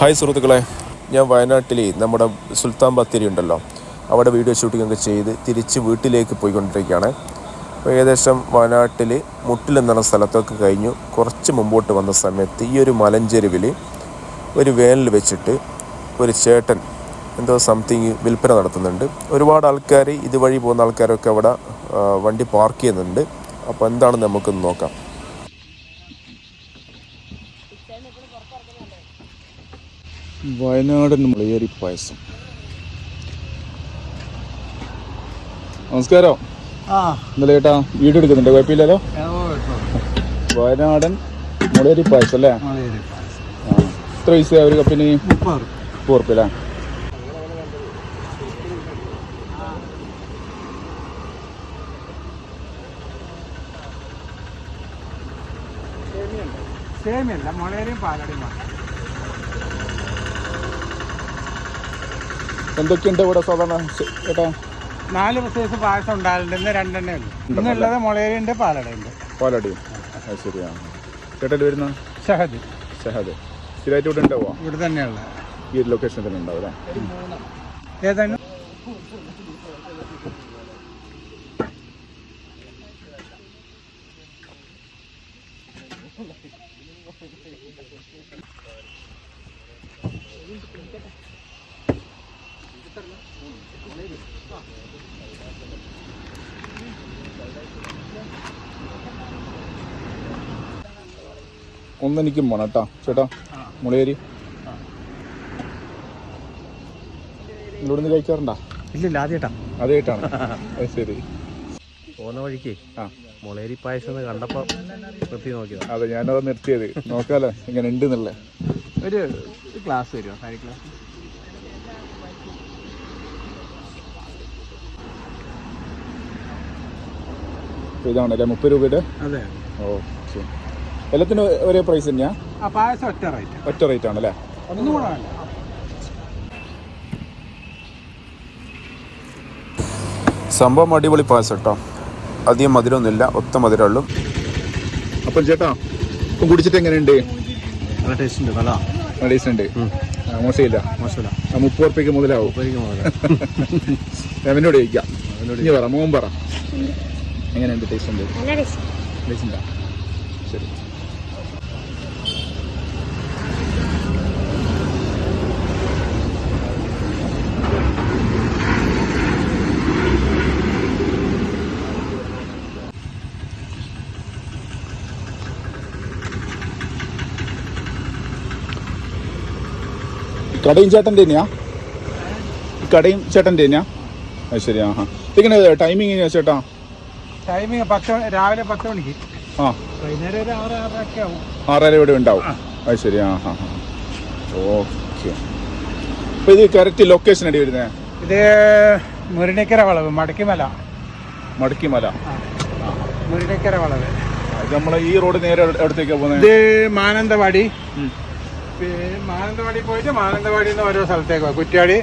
Hi സുഹൃത്തുക്കളെ ഞാൻ വയനാട്ടിലെ നമ്മുടെ സുൽത്താൻ ബത്തേരി ഉണ്ടല്ലോ. അവിടെ വീഡിയോ ഷൂട്ടിംഗ് ഒക്കെ ചെയ്ത് തിരിച്ച് വീട്ടിലേക്ക് പോയിക്കൊണ്ടിരിക്കുകയാണ്. അപ്പോൾ ഏകദേശം വയനാട്ടിൽ മുട്ടിലെന്നുള്ള സ്ഥലത്തൊക്കെ കഴിഞ്ഞു. കുറച്ച് മുമ്പോട്ട് വന്ന സമയത്ത് ഈ ഒരു മലഞ്ചെരുവിൽ ഒരു വേനൽ വെച്ചിട്ട് ഒരു ചേട്ടൻ എന്തോ സംതിങ് വിൽപ്പന നടത്തുന്നുണ്ട്. ഒരുപാട് ആൾക്കാർ ഇതുവഴി പോകുന്ന ആൾക്കാരൊക്കെ അവിടെ വണ്ടി പാർക്ക് ചെയ്യുന്നുണ്ട്. അപ്പോൾ എന്താണെന്ന് നമുക്കൊന്ന് നോക്കാം. വയനാടൻ മുളയേരി പായസം. നമസ്കാരം. ഇന്നലെ ചേട്ടാ വീട് എടുക്കുന്നുണ്ട് കുഴപ്പമില്ലല്ലോ? വയനാടൻ മുളയേരി പായസം അല്ലേ? എത്ര പൈസ ഒരു കപ്പിന്? മുപ്പത് ഉറുപ്പ്യ. അല്ലേ? സേമിയല്ല മുളയേരിയും പാലടിയും എന്തൊക്കെയുണ്ട് ഇവിടെ സാധാരണ ഏട്ടാ? നാല് സൈസ് പായസം ഉണ്ടാകലുണ്ട്. ഇന്ന് രണ്ടെണ്ണേ ഉള്ളൂ. ഇന്നുള്ളത് മുളയരിയുണ്ട് പാലടയുണ്ട്. പാലടി അത് ശരിയാണ്. ചേട്ടൻ വരുന്ന ഷഹദ്. ഷഹദ്. സ്ഥിരമായിട്ട് ഇവിടെ ഉണ്ടാവുക ഇവിടെ തന്നെയുള്ള. ഈ ഒരു ലൊക്കേഷനിൽ തന്നെ ഉണ്ടാവും അല്ലേ? ഏതാണ്? ഒന്നെനിക്കും പോണം കേട്ടോ. ചേട്ടാ മുളയേരി ഇവിടെ നിന്ന് കഴിക്കാറുണ്ടാ? ഇല്ലില്ല ആദ്യമായിട്ടാ ആദ്യമായിട്ടാണ് അത് ശരി. പോകുന്ന വഴിക്ക് ആ. മുളേരി പായസം എന്ന് കണ്ടപ്പോൾ നിർത്തി നോക്കിയത്. അതെ ഞാനത് നിർത്തിയത്. നോക്കാലോ ഇങ്ങനെ ഉണ്ട് എന്നല്ലേ ഒരു ഗ്ലാസ് വരുമോ കാരി ഗ്ലാസ് അല്ലേ മുപ്പത് രൂപയുടെ? അതെ. ഓക്കെ. എല്ലാത്തിനും ഒരേ പ്രൈസ് തന്നെയാ? പായസം ഒറ്റ റേറ്റ് ഒറ്റ റേറ്റ് ആണല്ലേ? ഒന്നും കൂടെ വേണ്ട. സംഭവം അടിപൊളി പായസം കേട്ടോ അധികം മധുരമൊന്നുമില്ല ഒത്ത മധുരമുള്ളൂ അപ്പം ചേട്ടാ ഇപ്പം കുടിച്ചിട്ട് എങ്ങനെയുണ്ട്? നല്ല ടേസ്റ്റ് ഉണ്ട് നല്ല ടേസ്റ്റ് ഉണ്ട്. മോശമില്ല. മോശമില്ല. മുപ്പത് ഉറുപ്പ്യക്ക് മുതലാവും. അവനോട് ചോദിക്കാം. ഇനി പറ മോൻ പറ. എങ്ങനെയുണ്ട് ടേസ്റ്റ് ഉണ്ട്? ടേസ്റ്റ് ഉണ്ടോ? ശരി. കടയും ചേട്ടന്റെ തന്നെയാ? കടയും ചേട്ടന്റെ തന്നെയാ? അത് ശരി ആ ഹാ ഇങ്ങനെ ടൈമിങ് ചേട്ടാ? ടൈമിങ് പത്ത് രാവിലെ പത്ത് മണിക്ക്. ആ. വൈകുന്നേരം ഒരു ആറ് ആറരയൊക്കെ ആവും. ആറര ഇവിടെ ഉണ്ടാവും. അത് ശരി ആ ഹാ ഹാ ഓക്കെ. അപ്പോൾ ഇത് കറക്റ്റ് ലൊക്കേഷൻ അടി വരുന്നത് ഇത് മുരിണിക്കര വളവ് മടക്കിമല. മടക്കിമല. മുരിണിക്കര വളവ്. നമ്മളെ ഈ റോഡ് നേരെ എവിടത്തേക്കാണ് പോകുന്നത് ഇത് മാനന്തവാടി. മാനന്തവാടി പോയിട്ട് മാനന്തവാടി നിന്ന് ഓരോ സ്ഥലത്തേക്ക്. പോകും കുറ്റ്യാടി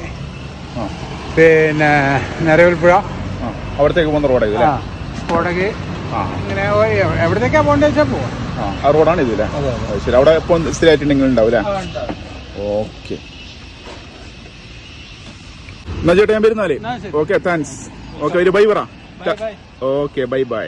പിന്നെ നരവിൽപ്പുഴ. അവിടത്തേക്ക് പോകുന്ന റോഡാണ് ഇങ്ങനെ ഓ- എവിടത്തേക്കാ പോകേണ്ടത് വെച്ചാൽ പോവാം. ആ റോഡാണ് ഇത് അതെ, ശരി. അവിടെ ഓക്കെ. എന്നാ ചേട്ടാ ഞാൻ വരുന്നാലേ ഓക്കെ താങ്ക്സ് ഓക്കെ. ഒരു ബൈ പറ. Okay bye bye.